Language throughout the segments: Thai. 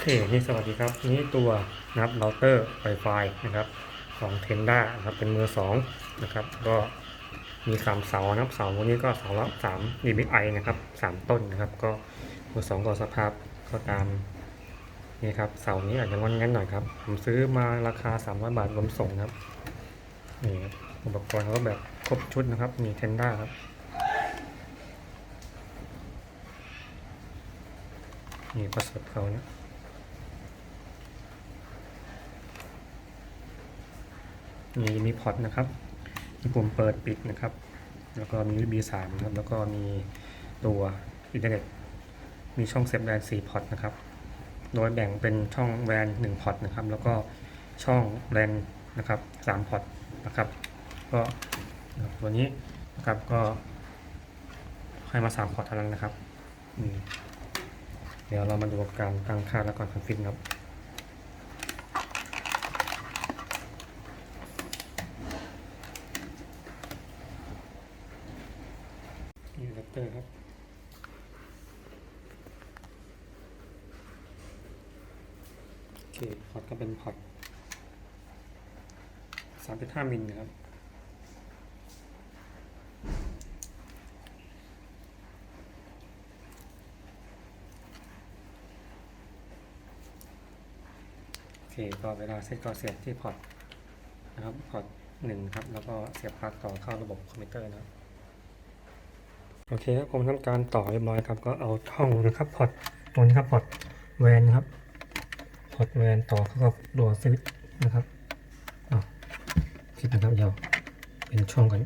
เคนี่สวัสดีครับนี่ตัวนะครับเราเตอร์ Wi-Fi นะครับของเทนด้านะครับเป็นมือสองนะครับก็มีสามเสานะครับเสาวันนี้ก็เสาละสาม dBi นะครับสามต้นนะครับก็มือสองก็สภาพก็ตามนี่ครับเสานี้อาจจะงอนงั้นหน่อยครับผมซื้อมาราคา300บาทรวมส่งครับนี่ครับอุปกรณ์เขาก็แบบครบชุดนะครับมีเทนด้าครับนี่ประสดเขานะ มีมีพอร์ตนะครับ มีปุ่มเปิดปิดนะครับ แล้วก็มี USB 3นะครับ แล้วก็มีตัวอินเทอร์เน็ต มีช่องเซฟแวน4พอร์ตนะครับ โดยแบ่งเป็นช่องแวน1พอร์ตนะครับ แล้วก็ช่องแวนนะครับ3พอร์ตนะครับ ก็ตัวนี้นะครับก็ให้มา3พอร์ตเท่านั้นนะครับ เดี๋ยวเรามาดูการตั้งค่าแล้วก่อนคอนฟิกครับ นี่อะแดปเตอร์ครับโอเคพอร์ตก็เป็นพอร์ต3.5มิลนะครับโอเคก็เวลาเซตก็เสียบที่พอร์ตนะครับพอร์ตหนึ่งครับ แล้วก็เสียบปลั๊กต่อเข้าระบบคอมพิวเตอร์นะครับ โอเคครับผมทำการต่อเรียบร้อยครับ ก็เอาช่องนะครับพอร์ตตัวนี้ครับพอร์ตแวนครับพอร์ตแวนต่อเข้ากับตัวสวิตช์นะครับอะคิดนะครับเดี๋ยวเป็นช่องกัน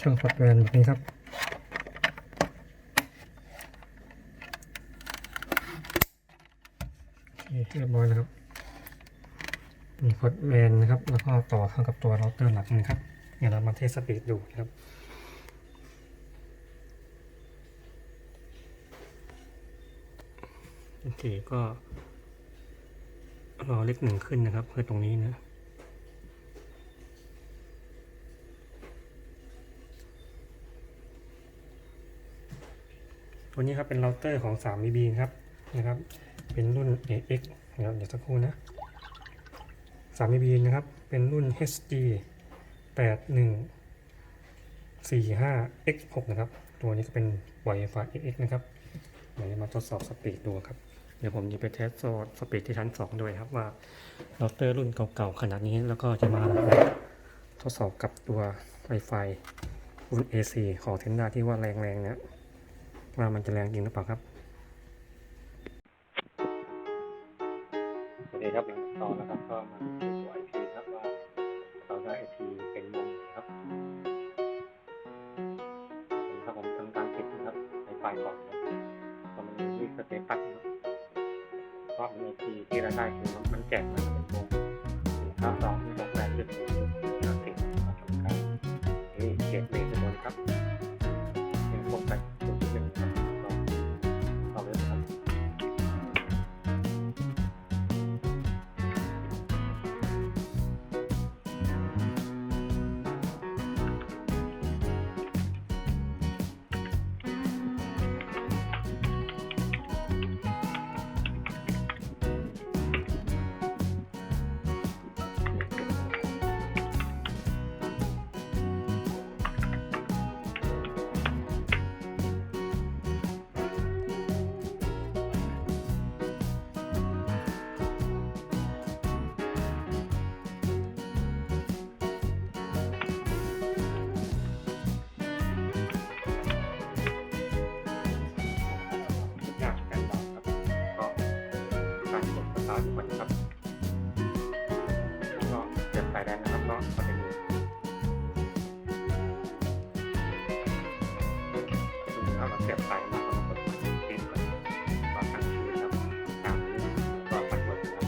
ช่องพอร์ตแวนแบบนี้ครับโอเคเรียบร้อยนะครับ มีพอร์ตแวนนะครับ แล้วก็ต่อเข้ากับตัวเราเตอร์หลักนะครับเดี๋ยวเรามาเทสสปีดดูนะครับโอเคก็รอเลขหนึ่งขึ้นนะครับ เพื่อตรงนี้นะตัวนี้ครับเป็นเราเตอร์ของ 3 BB ครับนะครับ เป็นรุ่น AX เดี๋ยวเดี๋ยวสักครู่นะ 3 BB นะครับ เป็นรุ่น HD 8145 X6 นะครับ ตัวนี้ก็เป็น Wi-Fi X นะครับเดี๋ยวจะมาทดสอบสปีดดูครับ เดี๋ยวผมจะไปเทสโซสปีดที่ชั้น 2 ด้วยครับว่าเราเตอร์รุ่นเก่าๆขนาดนี้แล้วก็จะมาทดสอบกับตัว Wi-Fi รุ่น AC ของเทนดาที่ว่าแรงๆเนี่ยว่ามันจะแรงจริงหรือเปล่าครับ นะครับ Wi-Fi ก่อนพอมันมีที่สเตตัสนะครับรอบในทีที่เราได้คือมันแจกมาเป็นวงหนึ่งเก้าสอง กดสตาร์ทมันครับก็เสียบสายแดนนะครับก็ประเด็นนี้ถ้าเราเสียบสายมาเรากดปิดก่อนก็ตั้งชื่อครับตามนี้ก็ปัดกดครับ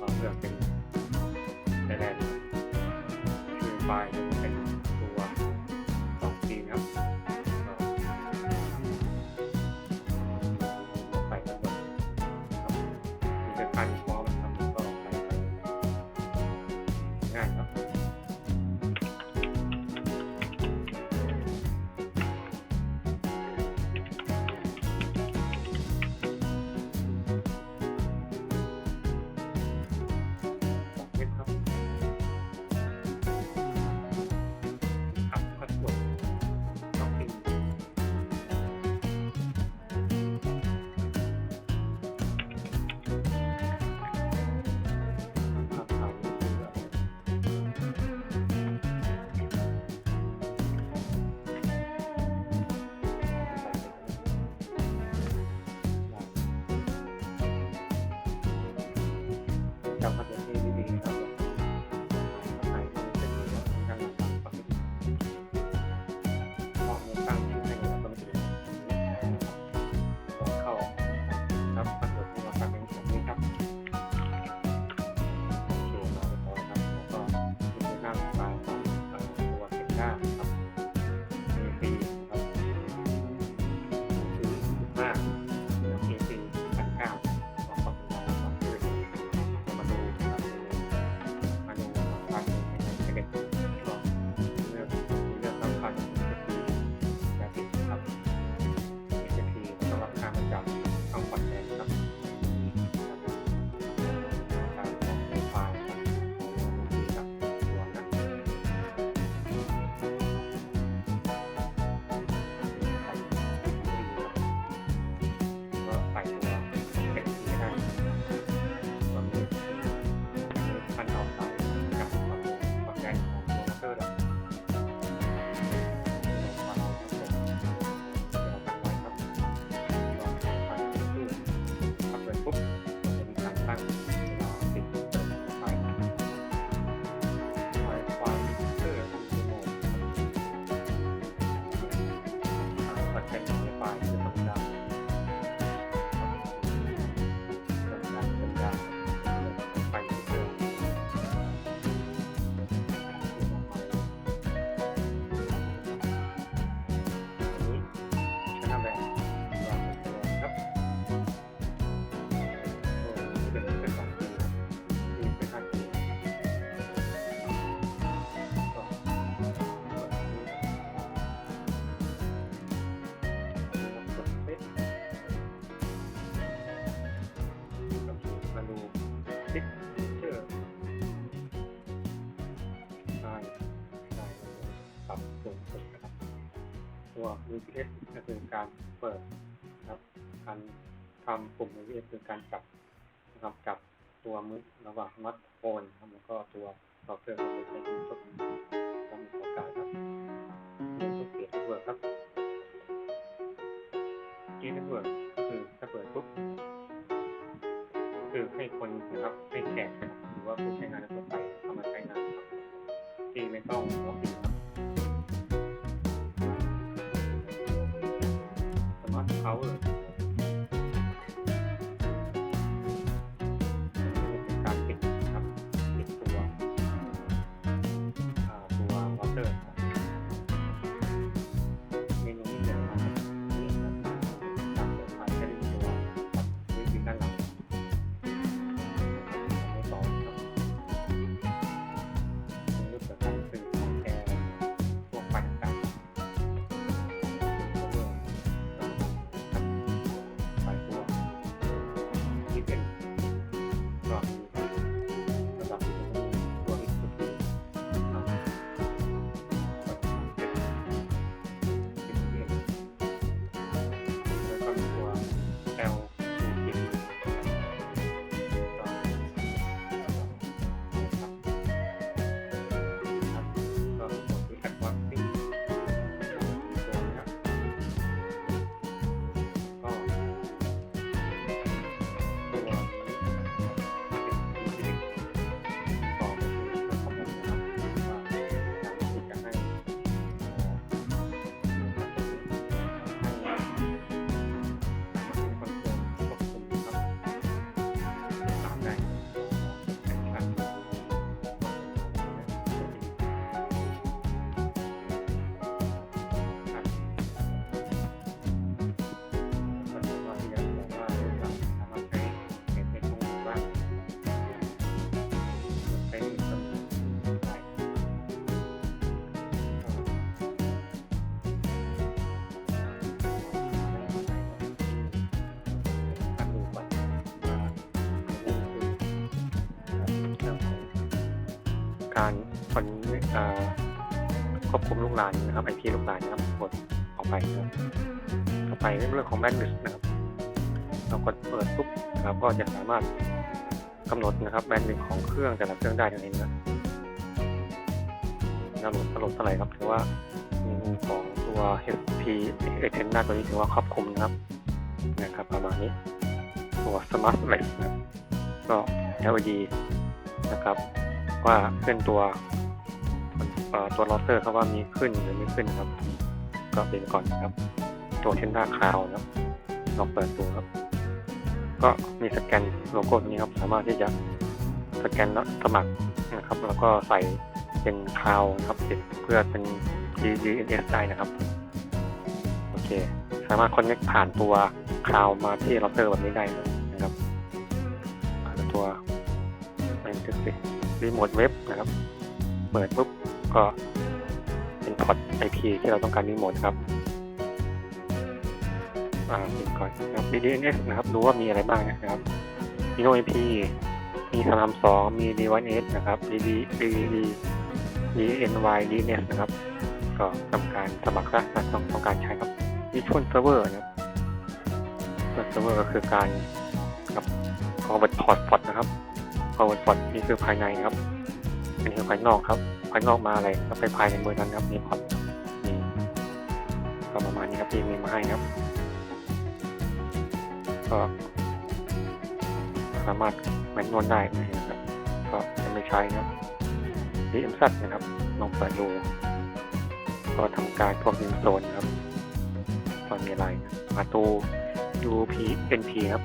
ก็เลือกเป็นสายแดนชื่อไฟ จำพัดลมที่ดีๆครับใส่เป็นการฟังเหมาะในสร้างที่ให้เราต้องถึงเข้าครับพัดลมที่เราฟังเป็นแบบนี้ครับโอเคมาเรียบร้อยครับแล้วก็ดูหน้าตาของตัวเซนด้า ตัว VPS ก็คือการเปิดนะครับการทำปุ่ม VPS คือการจับนะครับจับตัวมือระหว่างมาร์ทโฟนนะครับแล้วก็ตัวเราเตอร์ก็คือใช้มือชกทำโอกาสครับเรื่องเปลี่ยนเวิร์กครับกีนเวิร์กก็คือถ้าเปิดปุ๊บคือให้คนนะครับให้แขกหรือว่าผู้ใช้งานทั่วไปเข้ามาใช้งานครับที่ไม่ต้องล็อกอิน ค การคนควบคุมลูกหลานนะครับไอพีลูกหลานนะครับกดออกไปนะครับต่อไปเรื่องของแบนด์วิดนะครับเรากดเปิดปุ๊บนะครับก็จะสามารถกำหนดนะครับแบนด์วิดของเครื่องแต่ละเครื่องได้นั่นเองนะกำหนดกำหนดเท่าไหร่ครับถือว่าของตัว HP a t e n หน้าตัวนี้ถือว่าครอบคลุมนะครับนะครับ ประมาณนี้ตัว Smart Flex นะก็ LED นะครับ ว่าขึ้นตัวตัวลอเตอร์เขาว่ามีขึ้นหรือไม่ขึ้นครับ ก็เป็นก่อนครับ ตัวเทนด้าคาวนะครับลองเปิดดูครับ ก็มีสแกนโลโก้ตรงนี้ครับ สามารถที่จะสแกนแล้วสมัครนะครับ แล้วก็ใส่เป็นคาวนะครับติดเพื่อเป็น DNS ได้นะครับโอเค สามารถคอนเน c t ผ่านตัวคาวมาที่เราเตอร์แบบนี้ได้เลยนะ รีโมทเว็บนะครับ เปิดปุ๊บก็เป็นพอร์ต IP ที่เราต้องการรีโมทครับอ่าปิดก่อนนะครับ DNS นะครับ ดูว่ามีอะไรบ้างนะครับ มี OMP มีสลามสองมี D1S นะครับ DD DD DNY DNS นะครับ ก็ทำการสมัครและต้องต้องการใช้ครับ Virtual Server นะครับ Virtual Server ก็คือการครับ Forward Port Port นะครับ Forward Port นี่คือภายในครับ อันนี้คือภายนอกครับ ภายนอกมาอะไรก็ไปภายในมือนั้นครับมีพอร์ตนี่ก็ประมาณนี้ครับที่มีมาให้ครับ ก็สามารถแมนนวลได้นะครับ ก็จะไม่ใช้นะครับ DMZ นะครับลองเปิดดูก็ทำการพวกอินโซนครับตอนมีอะไรมาตู UP NP ครับ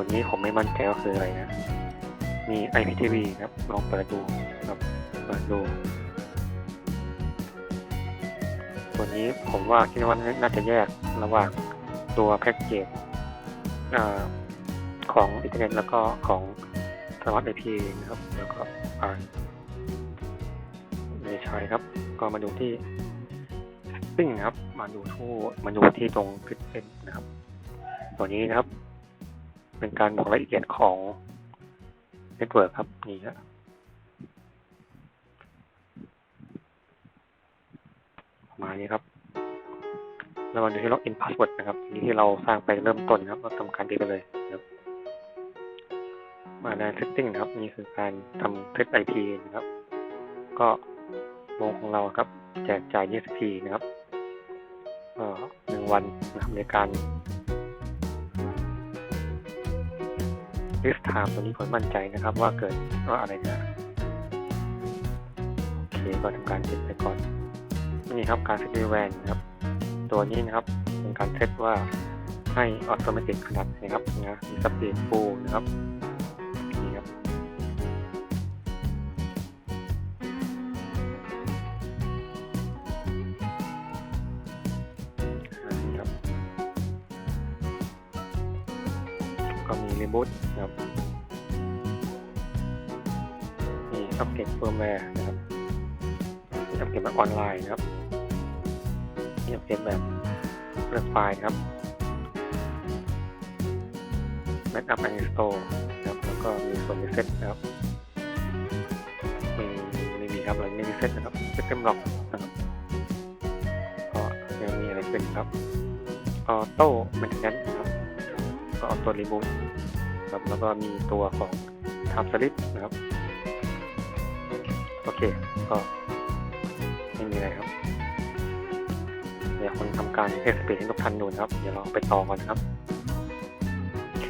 ตัวนี้ผมไม่มั่นใจว่าคืออะไรนะ มี IPTV ครับ ลองเปิดดูครับเปิดดูตัวนี้ผมว่าคิดว่าน่าจะแยกระหว่างตัวแพ็กเกจของอินเทอร์เน็ตแล้วก็ของสมาร์ทไอพีนะครับแล้วก็ไม่ใช่ครับ ก็มาดูที่ซิ่งนะครับ มาดูทู่มาดูที่ตรงคลิปเป็นนะครับ ตัวนี้นะครับ เป็นการบอกละเอียดของเน็ตเวิร์กครับนี่ครับประมาณนี้ครับ แล้วมาดูที่ล็อกอินพาสเวิร์ดนะครับอันนี้ที่เราสร้างไปเริ่มต้นครับเราทำการดีไปเลยครับมาใน setting ครับนี่คือการทำเซต IP นะครับ ก็วงของเราครับแจกจ่าย ESP นะครับเอ่อหนึ่งวันนะครับในการ list time ตัวนี้ผมมั่นใจนะครับว่าเกิดว่าอะไรนะโอเคก็ทำการเซตไปก่อนนี่ครับการเซตแวนนะครับ ตัวนี้นะครับเป็นการเซตว่าให้ออโตเมติกขนาดนะครับนะมีสปีดฟูลนะครับ เฟิร์มแวร์นะครับมีอัปเกรดแบบออนไลน์นะครับมีอัปเกรดแบบเลือกไฟล์นะครับแบ็กอัพแอนด์สโตร์นะครับ แล้วก็มีส่วนรีเซ็ตนะครับมีไม่มีครับเราไม่มีเซ็ตนะครับเซ็ตเต็มล็อกนะครับก็ยังมีอะไรเป็นครับออโต้แมนเทนแนนครับก็ออโต้รีมูฟครับแล้วก็มีตัวของ Time Slip นะครับ เค ก็ไม่มีอะไรครับ เดี๋ยวคนทำการเทสปีดให้ทุกท่านดูนะครับ เดี๋ยวเราไปต่อกันนะครับ โอเค